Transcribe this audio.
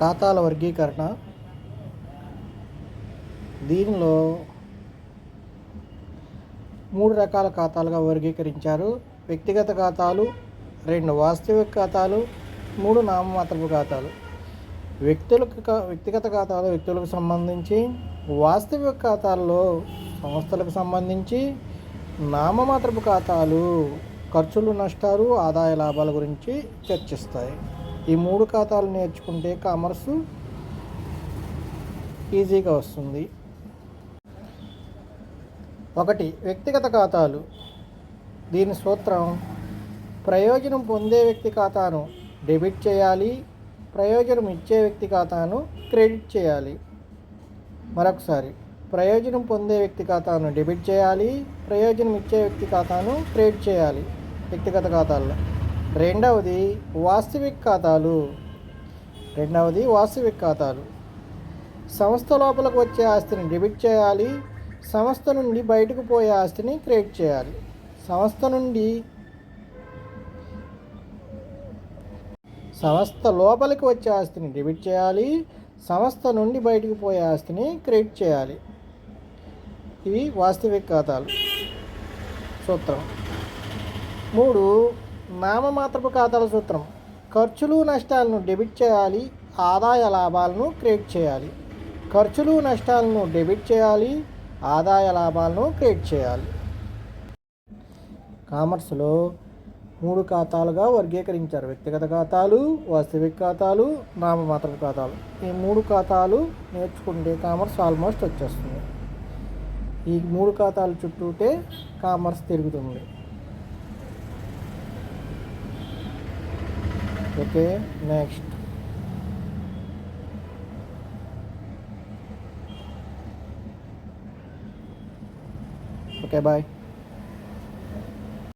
ఖాతాల వర్గీకరణ. దీనిలో మూడు రకాల ఖాతాలుగా వర్గీకరించారు. వ్యక్తిగత ఖాతాలు రెండు వాస్తవిక ఖాతాలు మూడు నామమాత్రపు ఖాతాలు. వ్యక్తులకు వ్యక్తిగత ఖాతాలు వ్యక్తులకు సంబంధించి వాస్తవిక ఖాతాల్లో సంస్థలకు సంబంధించి నామమాత్రపు ఖాతాలు ఖర్చులు నష్టాలు ఆదాయ లాభాల గురించి చర్చిస్తాయి. ఈ మూడు ఖాతాలు నేర్చుకుంటే కామర్సు ఈజీగా వస్తుంది. ఒకటి వ్యక్తిగత ఖాతాలు. దీని సూత్రం ప్రయోజనం పొందే వ్యక్తి ఖాతాను డెబిట్ చేయాలి ప్రయోజనం ఇచ్చే వ్యక్తి ఖాతాను క్రెడిట్ చేయాలి. మరొకసారి ప్రయోజనం పొందే వ్యక్తి ఖాతాను డెబిట్ చేయాలి ప్రయోజనం ఇచ్చే వ్యక్తి ఖాతాను క్రెడిట్ చేయాలి వ్యక్తిగత ఖాతాల్లో. రెండవది వాస్తవిక ఖాతాలు. రెండవది వాస్తవిక ఖాతాలు. సంస్థ లోపలికి వచ్చే ఆస్తిని డెబిట్ చేయాలి సంస్థ నుండి బయటకు పోయే ఆస్తిని క్రెడిట్ చేయాలి. సంస్థ నుండి సంస్థ లోపలికి వచ్చే ఆస్తిని డెబిట్ చేయాలి సంస్థ నుండి బయటకు పోయే ఆస్తిని క్రెడిట్ చేయాలి. ఇవి వాస్తవిక ఖాతాలు. సూత్రం. మూడు నామమాత్రపు ఖాతాల సూత్రం. ఖర్చులు నష్టాలను డెబిట్ చేయాలి ఆదాయ లాభాలను క్రియేట్ చేయాలి. ఖర్చులు నష్టాలను డెబిట్ చేయాలి ఆదాయ లాభాలను క్రియేట్ చేయాలి. కామర్స్లో మూడు ఖాతాలుగా వర్గీకరించారు. వ్యక్తిగత ఖాతాలు వాస్తవిక ఖాతాలు నామమాత్రపు ఖాతాలు. ఈ మూడు ఖాతాలు నేర్చుకుంటే కామర్స్ ఆల్మోస్ట్ వచ్చేస్తుంది. ఈ మూడు ఖాతాలు చుట్టూటే కామర్స్ తిరుగుతుంది. okay next. Okay bye.